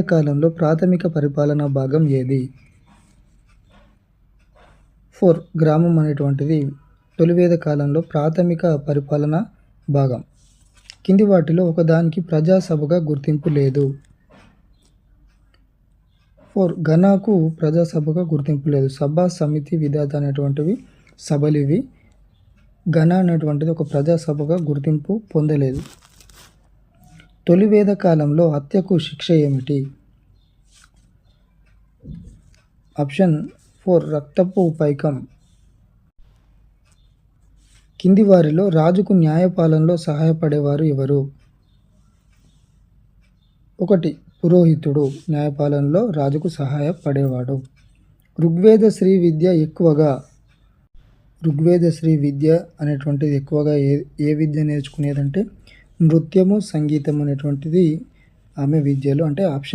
కాలంలో ప్రాథమిక పరిపాలనా భాగం ఏది? ఫోర్. గ్రామం అనేటువంటిది తొలివేద కాలంలో ప్రాథమిక పరిపాలనా భాగం. కింది వాటిలో ఒకదానికి ప్రజాసభగా గుర్తింపు లేదు. ఫోర్. ఘనాకు ప్రజాసభగా గుర్తింపు లేదు. సభ సమితి విధాత అనేటువంటివి సభలు ఇవి. ఘన అనేటువంటిది ఒక ప్రజాసభగా గుర్తింపు పొందలేదు. తొలివేద కాలంలో హత్యకు శిక్ష ఏమిటి? ఆప్షన్ ఫోర్ రక్తపు పైకం. కింది వారిలో రాజుకు న్యాయపాలనలో సహాయపడేవారు ఎవరు? ఒకటి పురోహితుడు న్యాయపాలనలో రాజుకు సహాయపడేవాడు. ఋగ్వేద శ్రీ విద్య ఎక్కువగా? ఋగ్వేద శ్రీ విద్య అనేటువంటిది ఎక్కువగా ఏ ఏ విద్య నేర్చుకునేదంటే నృత్యము సంగీతం అనేటువంటిది ఆమె విద్యలో అంటే ఆప్షన్